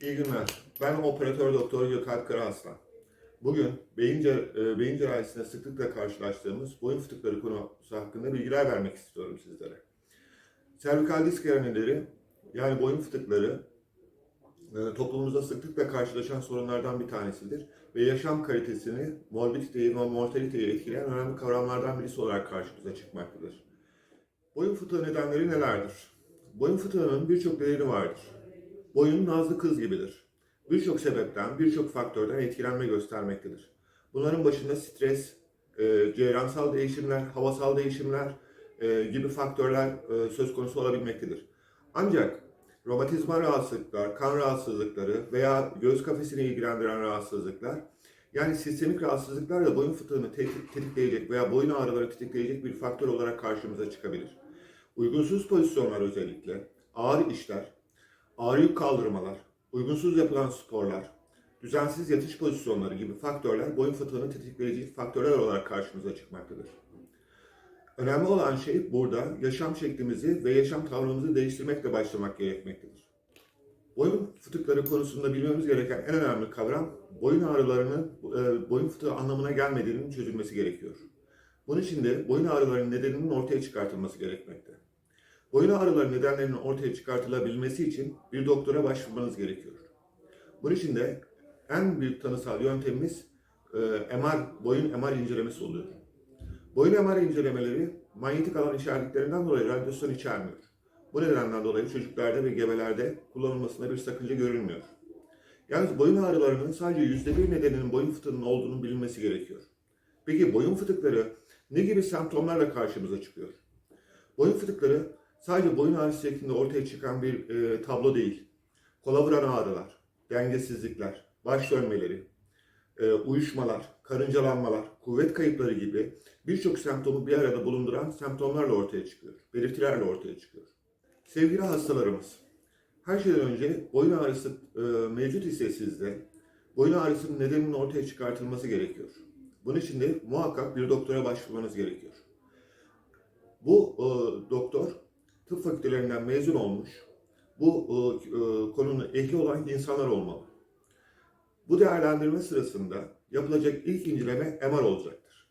İyi günler. Ben operatör doktor Gökalp Karaaslan. Bugün beyin, e, beyin cerrahisinde sıklıkla karşılaştığımız boyun fıtıkları konusu hakkında bilgiler vermek istiyorum sizlere. Servikal disk hernialeri yani boyun fıtıkları e, toplumumuzda sıklıkla karşılaşan sorunlardan bir tanesidir ve yaşam kalitesini, morbiditeyi ve mortaliteyi etkileyen önemli kavramlardan birisi olarak karşımıza çıkmaktadır. Boyun fıtığı nedenleri nelerdir? Boyun fıtığının birçok nedeni vardır. Boyun nazlı kız gibidir. Birçok sebepten, birçok faktörden etkilenme göstermektedir. Bunların başında stres, e, ceyransal değişimler, havasal değişimler e, gibi faktörler e, söz konusu olabilmektedir. Ancak romatizmal rahatsızlıklar, kan rahatsızlıkları veya göğüs kafesini ilgilendiren rahatsızlıklar, yani sistemik rahatsızlıklar da boyun fıtığını tetik- tetikleyecek veya boyun ağrıları tetikleyecek bir faktör olarak karşımıza çıkabilir. Uygunsuz pozisyonlar özellikle, ağır işler, ağır yük kaldırmalar, uygunsuz yapılan sporlar, düzensiz yatış pozisyonları gibi faktörler boyun fıtığını tetikleyici faktörler olarak karşımıza çıkmaktadır. Önemli olan şey burada yaşam şeklimizi ve yaşam tavrımızı değiştirmekle başlamak gerekmektedir. Boyun fıtıkları konusunda bilmemiz gereken en önemli kavram boyun ağrılarının e, boyun fıtığı anlamına gelmediğinin çözülmesi gerekiyor. Bunun için de boyun ağrılarının nedeninin ortaya çıkartılması gerekmekte. Boyun ağrıları nedenlerinin ortaya çıkartılabilmesi için bir doktora başvurmanız gerekiyor. Bunun için de en büyük tanısal yöntemimiz e, MR, boyun MR incelemesi oluyor. Boyun MR incelemeleri manyetik alan işaretlerinden dolayı radyasyon içermiyor. Bu nedenden dolayı çocuklarda ve gebelerde kullanılmasında bir sakınca görülmüyor. Yalnız boyun ağrılarının sadece yüzde bir nedeninin boyun fıtığının olduğunu bilinmesi gerekiyor. Peki boyun fıtıkları ne gibi semptomlarla karşımıza çıkıyor? Boyun fıtıkları sadece boyun ağrısı şeklinde ortaya çıkan bir e, tablo değil. Kola vuran ağrılar, dengesizlikler, baş dönmeleri, e, uyuşmalar, karıncalanmalar, kuvvet kayıpları gibi birçok semptomu bir arada bulunduran semptomlarla ortaya çıkıyor. Belirtilerle ortaya çıkıyor. Sevgili hastalarımız, her şeyden önce boyun ağrısı e, mevcut ise sizde, boyun ağrısının nedeninin ortaya çıkartılması gerekiyor. Bunun için de muhakkak bir doktora başvurmanız gerekiyor. Bu e, doktor tıp fakültelerinden mezun olmuş, bu e, e, konunun ehli olan insanlar olmalı. Bu değerlendirme sırasında yapılacak ilk inceleme MR olacaktır.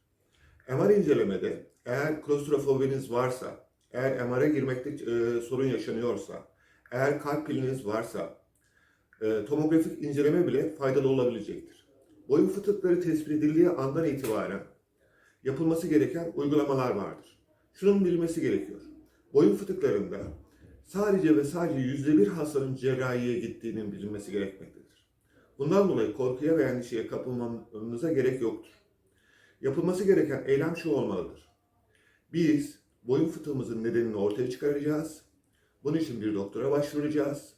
MR incelemede eğer klostrofobiniz varsa, eğer MR'a girmekte e, sorun yaşanıyorsa, eğer kalp piliniz varsa, e, tomografik inceleme bile faydalı olabilecektir. Boyun fıtıkları tespit edildiği andan itibaren yapılması gereken uygulamalar vardır. Şunun bilmesi gerekiyor. Boyun fıtıklarında sadece ve sadece yüzde bir hastanın cerrahiye gittiğinin bilinmesi gerekmektedir. Bundan dolayı korkuya ve endişeye kapılmanıza gerek yoktur. Yapılması gereken eylem şu olmalıdır. Biz boyun fıtığımızın nedenini ortaya çıkaracağız. Bunun için bir doktora başvuracağız.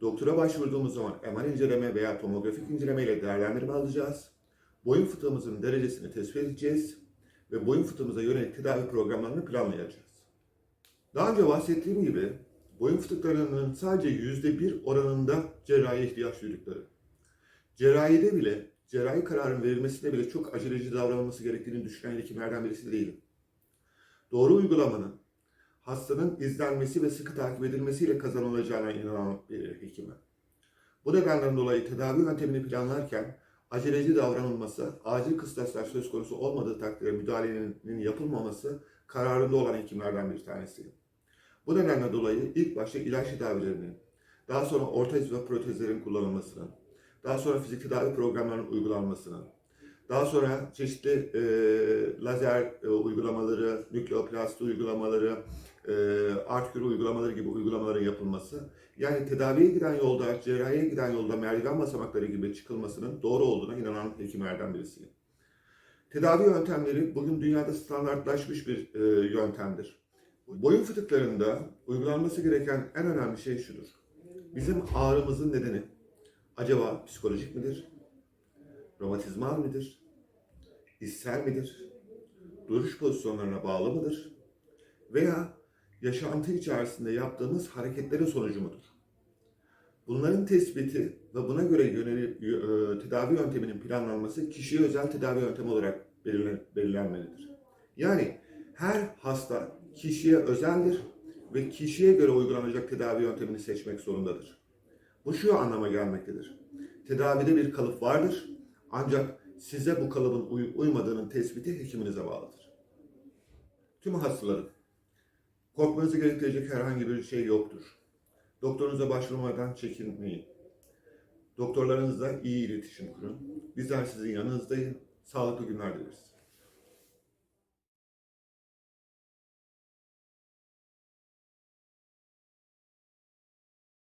Doktora başvurduğumuz zaman MR inceleme veya tomografik inceleme ile değerlendirme alacağız. Boyun fıtığımızın derecesini tespit edeceğiz ve boyun fıtığımıza yönelik tedavi programlarını planlayacağız. Daha önce bahsettiğim gibi boyun fıtıklarının sadece yüzde bir oranında cerrahi ihtiyaç duydukları. Cerrahide bile, cerrahi kararın verilmesinde bile çok aceleci davranılması gerektiğini düşünen hekimlerden birisi değilim. Doğru uygulamanın, hastanın izlenmesi ve sıkı takip edilmesiyle kazanılacağına inanan bir hekimim. Bu nedenden dolayı tedavi yöntemini planlarken aceleci davranılması, acil kıstaslar söz konusu olmadığı takdirde müdahalenin yapılmaması kararında olan hekimlerden bir tanesiyim. Bu nedenle dolayı ilk başta ilaç tedavilerinin, daha sonra ortez ve protezlerin kullanılmasının, daha sonra fizik tedavi programlarının uygulanmasının, daha sonra çeşitli e, lazer e, uygulamaları, nükleoplasti uygulamaları, e, artkür uygulamaları gibi uygulamaların yapılması, yani tedaviye giden yolda, cerrahiye giden yolda merdiven basamakları gibi çıkılmasının doğru olduğuna inanan hekimlerden birisiyim. Tedavi yöntemleri bugün dünyada standartlaşmış bir e, yöntemdir. Boyun fıtıklarında uygulanması gereken en önemli şey şudur. Bizim ağrımızın nedeni acaba psikolojik midir? Romatizmal midir? İster midir? Duruş pozisyonlarına bağlı mıdır? Veya yaşantı içerisinde yaptığımız hareketlerin sonucu mudur? Bunların tespiti ve buna göre yönelik e, tedavi yönteminin planlanması kişiye özel tedavi yöntemi olarak belirlen- belirlenmelidir. Yani her hasta kişiye özeldir ve kişiye göre uygulanacak tedavi yöntemini seçmek zorundadır. Bu şu anlama gelmektedir. Tedavide bir kalıp vardır ancak size bu kalıbın uy- uymadığının tespiti hekiminize bağlıdır. Tüm hastalarım, korkmanızı gerektirecek herhangi bir şey yoktur. Doktorunuza başvurmadan çekinmeyin. Doktorlarınızla iyi iletişim kurun. Bizler sizin yanınızdayız. Sağlıklı günler dileriz.